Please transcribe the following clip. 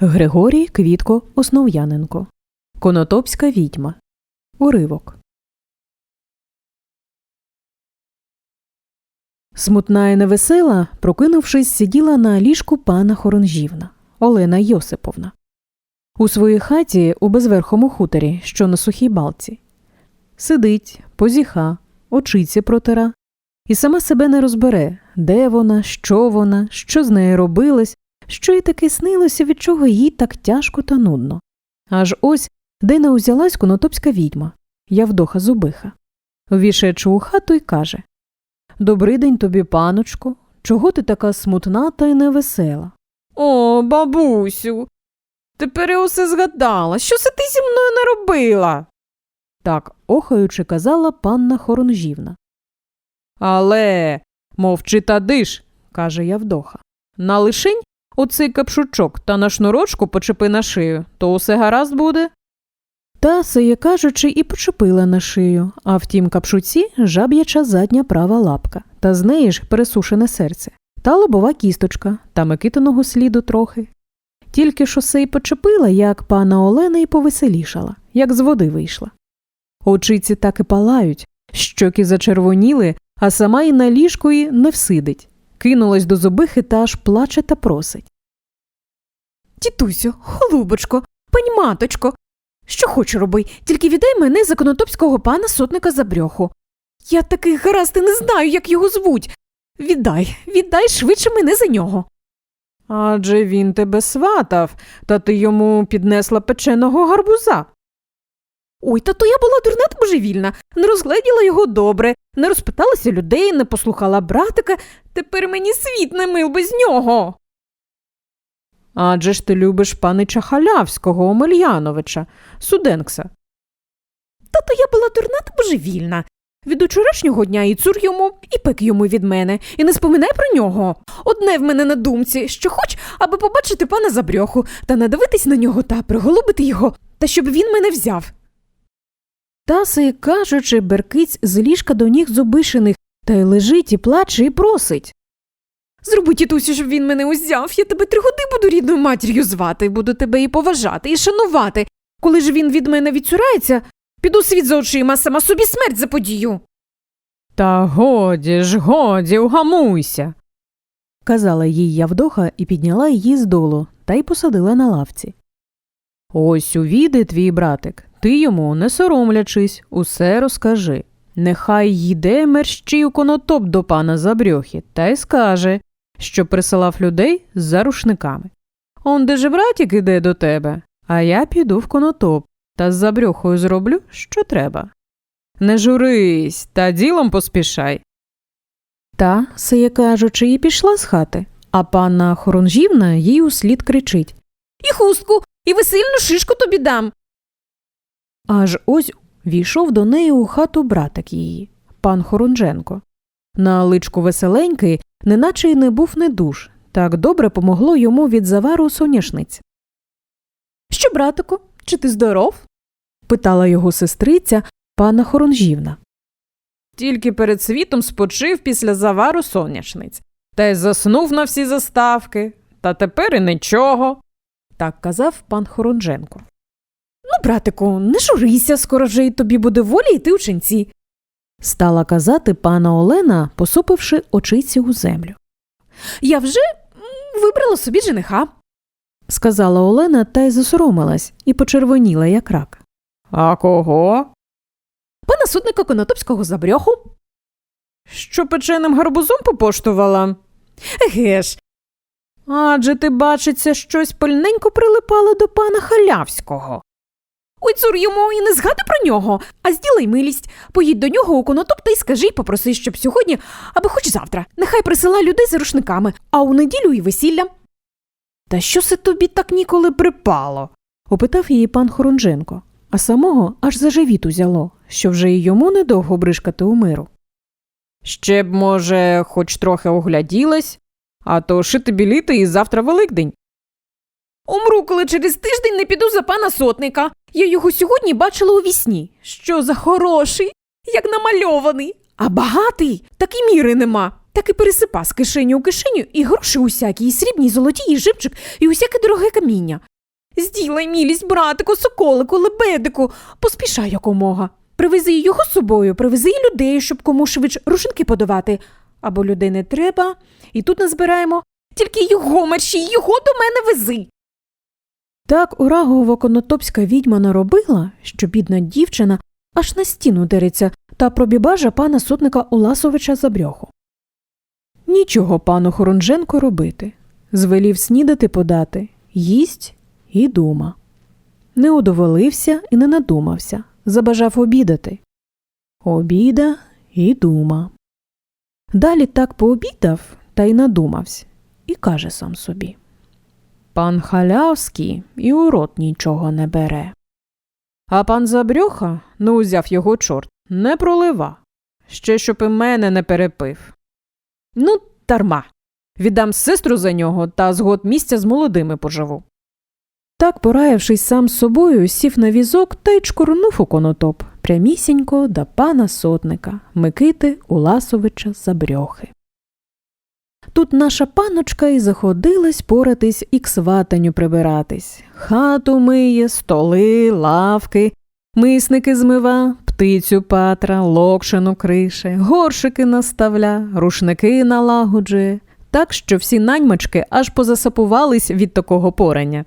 Григорій Квітко Основ'яненко. Конотопська відьма. Уривок. Смутна і невесела, прокинувшись, сиділа на ліжку пана Хоронжівна Олена Йосиповна. У своїй хаті у безверхому хуторі, що на сухій балці. Сидить, позіха, очиці протира, і сама себе не розбере, де вона, що вона, що з нею робилось, що й таки снилося, від чого їй так тяжко та нудно. Аж ось де не узялась конотопська відьма, Явдоха Зубиха. Ввійшедши у хату й каже Добрий день тобі, паночко, чого ти така смутна та й невесела? О, бабусю, тепер я усе згадала. Що це ти зі мною наробила? Так, охаючи, казала панна Хоронжівна. Але мовчи та диш, каже Явдоха. На лишень оцей капшучок та на шнурочку почепи на шию, то усе гаразд буде. Та, сеє кажучи, і почепила на шию, а в тім капшуці жаб'яча задня права лапка, та з неї ж пересушене серце, та лобова кісточка, та микитиного сліду трохи. Тільки що се й почепила, як пана Олена й повеселішала, як з води вийшла. Очиці так і палають, щоки зачервоніли, а сама й на ліжку й не всидить. Кинулась до зубихи та аж плаче та просить. Тітусю, голубочко, пані маточко, що хочу роби, тільки віддай мене за конотопського пана сотника за брьоху. Я такий гаразд і не знаю, як його звуть. Віддай, віддай швидше мене за нього. Адже він тебе сватав, та ти йому піднесла печеного гарбуза. Ой, та то я була дурна та божевільна, не розгледіла його добре, не розпиталася людей, не послухала братика. Тепер мені світ не мил без нього. Адже ж ти любиш панича Халявського Омельяновича, Суденкса. Та то я була дурна та божевільна. Від учорашнього дня і цур йому, і пек йому від мене, і не споминай про нього. Одне в мене на думці, що хоч, аби побачити пана забрьоху, та надивитись на нього та приголубити його, та щоб він мене взяв. Таси, кажучи, беркиць з ліжка до ніг зубишених, та й лежить і плаче, і просить. Зроби, тітусю, щоб він мене узяв. Я тебе три годи буду рідною матір'ю звати, буду тебе і поважати, і шанувати. Коли ж він від мене відцюрається, піду світ за очима, сама собі смерть заподію. Та годі ж, годі, угамуйся. казала їй Явдоха і підняла її з долу та й посадила на лавці. Ось увійде твій братик, ти йому, не соромлячись, усе розкажи. Нехай йде мерщій у конотоп до пана Забрьохи та й скаже, що присилав людей за рушниками. Он де же братік іде до тебе, а я піду в конотоп та з Забрьохою зроблю, що треба. Не журись, та ділом поспішай. Та, сеє кажучи, і пішла з хати, а панна Хоронжівна їй услід кричить. І хустку, і весільну шишку тобі дам. Аж ось війшов до неї у хату братик її, пан Хоронженко. На личку веселенький, неначе й не був недуж, так добре помогло йому від завару соняшниць. Що, братику, чи ти здоров? питала його сестриця, пана Хоронжівна. Тільки перед світом спочив після завару соняшниць, та й заснув на всі заставки, та тепер і нічого. Так казав пан Хоронженко. Ну, братику, не журися, скоро вже й тобі буде воля йти у ченці. Стала казати пана Олена, посупивши очиці у землю. Я вже вибрала собі жениха. Сказала Олена та й засоромилась і почервоніла, як рак. А кого? Пана сутника конотопського забрьоху. Що печеним гарбузом попоштувала? Еге ж. Адже ти, бачиться, щось пильненько прилипало до пана халявського. Ой, цур йому і не згадай про нього, а зділай милість. Поїдь до нього у конотоп та й скажи, попроси, щоб сьогодні, або хоч завтра. Нехай присила людей за рушниками, а у неділю і весілля. Та що се тобі так ніколи припало? Опитав її пан Хоронженко, а самого аж за живіт узяло, що вже й йому недовго бришкати у миру. Ще б, може, хоч трохи огляділась, а то шити біліти і завтра Великдень. Умру, коли через тиждень не піду за пана сотника. Я його сьогодні бачила у вісні. Що за хороший, як намальований, а багатий, так і міри нема. так і пересипа з кишені у кишеню і гроші усякі, і срібні, і золоті, і живчик, і усяке дороге каміння. Зділай мілість, братику, соколику, лебедику, поспішай якомога. Привези його з собою, привези й людей, щоб кому швидше рушинки подавати. Або людей не треба, і тут назбираємо. Тільки його мерщій, його до мене вези. Так урагова конотопська відьма наробила, що бідна дівчина аж на стіну дериться та пробібажа пана сотника Уласовича за брьоху. Нічого пану Хорунженко робити. Звелів снідати подати, їсть і дума. Не удоволився і не надумався, забажав обідати. Обіда і дума. Далі так пообідав та й надумався, і каже сам собі. Пан халявський і у рот нічого не бере. А пан Забрьоха, ну узяв його чорт, не пролива. Ще щоб і мене не перепив. Ну, дарма. Віддам сестру за нього та згод місця з молодими поживу. Так, пораявшись сам з собою, сів на візок та й чкорнув у конотоп прямісінько до пана сотника Микити Уласовича Забрьохи. Тут наша паночка і заходилась поратись і к сватаню прибиратись. Хату миє, столи, лавки, мисники змива, птицю патра, локшину крише, горшики наставля, рушники налагоджує, так що всі наймачки аж позасапувались від такого порання.